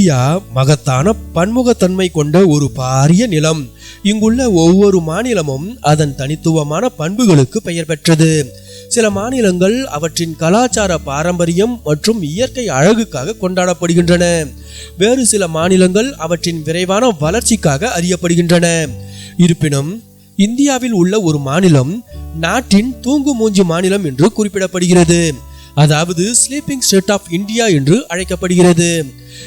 India மகத்தான பன்முகத்தன்மை கொண்ட ஒரு பாரிய நிலம். இங்குள்ள ஒவ்வொரு மாநிலமும் அதன் தனித்துவமான பண்புகளுக்கு பெயர் பெற்றது. சில மாநிலங்கள் அவற்றின் கலாச்சார பாரம்பரியம் மற்றும் இயற்கை அழகுக்காக கொண்டாடப்படுகின்றன. வேறு சில மாநிலங்கள் அவற்றின் விரைவான வளர்ச்சிக்காக அறியப்படுகின்றன. இருப்பினும் இந்தியாவில் உள்ள ஒரு மாநிலம் நாட்டின் தூங்கு மூஞ்சி மாநிலம் என்று குறிப்பிடப்படுகிறது. அதாவது ஸ்லீப்பிங் ஸ்டேட் ஆஃப் இந்தியா என்று அழைக்கப்படுகிறது.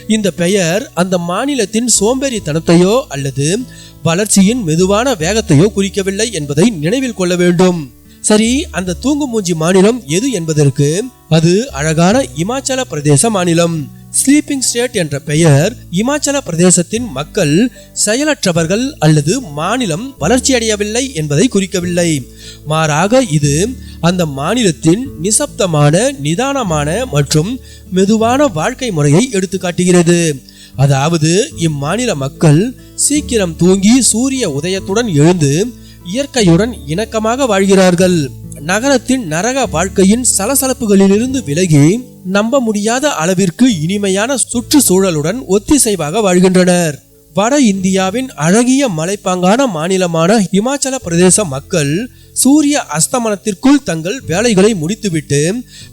இந்த பெயர் அந்த மாநிலத்தின் சோம்பேறித்தனத்தையோ அல்லது வளர்ச்சியின் மெதுவான வேகத்தையோ குறிக்கவில்லை என்பதை நினைவில் கொள்ள வேண்டும். சரி அந்த தூங்கு மூஞ்சி மாநிலம் எது என்பதற்கு அது அழகான இமாச்சல பிரதேச மாநிலம். ஸ்லீப்பிங் ஸ்டேட் என்ற பெயர் இமாச்சல பிரதேசத்தின் மக்கள் செயலற்றவர்கள் அல்லது மாநிலம் வளர்ச்சியடையவில்லை என்பதை குறிக்கவில்லை. மாறாக இது அந்த மாநிலத்தின் நிசப்தமான நிதானமான மற்றும் மெதுவான வாழ்க்கை முறையை எடுத்துக்காட்டுகிறது. அதாவது இம்மாநில மக்கள் சீக்கிரம் தூங்கி சூரிய உதயத்துடன் எழுந்து இயற்கையுடன் இணக்கமாக வாழ்கிறார்கள். நகரத்தின் நரக வாழ்க்கையின் சலசலப்புகளிலிருந்து விலகி நம்ப முடியாத அளவிற்கு இனிமையான சுற்றுச்சூழலுடன் ஒத்திசைவாக வாழ்கின்றனர். வட இந்தியாவின் அழகிய மலைப்பாங்கான மாநிலமான இமாச்சல பிரதேச மக்கள் சூரிய அஸ்தமனத்திற்குள் தங்கள் வேலைகளை முடித்துவிட்டு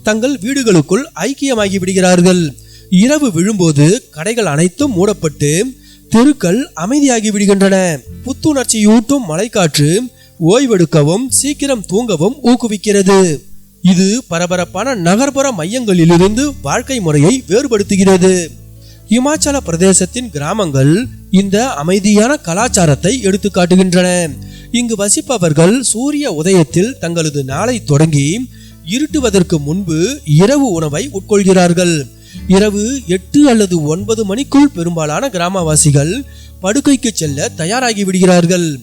தங்கள் வீடுகளுக்குள் ஐக்கியமாகி விடுகிறார்கள். இரவு விழும்போது கடைகள் அனைத்தும் மூடப்பட்டு தெருக்கள் அமைதியாகி விடுகின்றன. புத்துணர்ச்சியூட்டும் மலைக்காற்று ஓய்வெடுக்கவும் சீக்கிரம் தூங்கவும் ஊக்குவிக்கிறது. இது பரபரப்பான நகர்ப்புற மையங்களிலிருந்து வாழ்க்கை முறையை வேறுபடுத்துகிறது. இமாச்சல பிரதேசத்தின் கிராமங்கள் இந்த அமைதியான கலாச்சாரத்தை எடுத்துக்காட்டுகின்றன. இங்கு வசிப்பவர்கள் சூரிய உதயத்தில் தங்களது நாளை தொடங்கி இருட்டுவதற்கு முன்பு இரவு உணவை உட்கொள்கிறார்கள். இரவு எட்டு அல்லது ஒன்பது மணிக்குள் பெரும்பாலான கிராமவாசிகள் படுக்கைக்கு செல்ல தயாராகி விடுகிறார்கள்.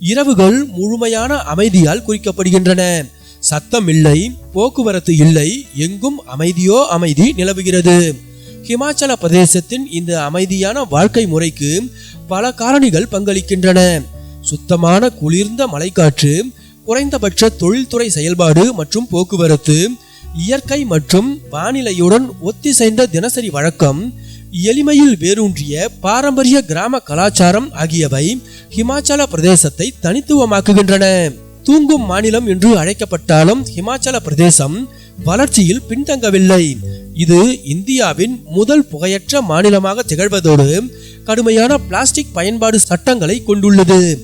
இரவுகள் முழுமையான அமைதியால் குறிக்கப்படுகின்றன. சத்தம் இல்லை போக்குவரத்து இல்லை எங்கும் அமைதியோ அமைதி நிலவுகிறது. ஹிமாச்சல பிரதேசத்தின் இந்த அமைதியான வாழ்க்கை முறைக்கு பல காரணிகள் பங்களிக்கின்றன. சுத்தமான குளிர்ந்த மலைக்காற்று குறைந்தபட்ச தொழில்துறை செயல்பாடு மற்றும் போக்குவரத்து இயற்கை மற்றும் வானிலையுடன் ஒத்திசைந்த தினசரி வழக்கம் எளிமையில் வேரூன்றிய பாரம்பரிய கிராம கலாச்சாரம் ஆகியவை ஹிமாச்சல பிரதேசத்தை தனித்துவமாக்குகின்றன. தூங்கும் மாநிலம் என்று அழைக்கப்பட்டாலும் ஹிமாச்சல பிரதேசம் வளர்ச்சியில் பின்தங்கவில்லை. இது இந்தியாவின் முதல் புகையற்ற மாநிலமாக திகழ்வதோடு கடுமையான பிளாஸ்டிக் பயன்பாடு சட்டங்களை கொண்டுள்ளது.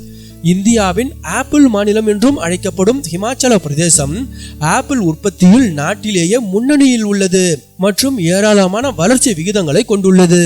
இந்தியாவின் ஆப்பிள் மாநிலம் என்றும் அழைக்கப்படும் ஹிமாச்சல பிரதேசம் ஆப்பிள் உற்பத்தியில் நாட்டிலேயே முன்னணியில் உள்ளது மற்றும் ஏராளமான வளர்ச்சி விகிதங்களை கொண்டுள்ளது.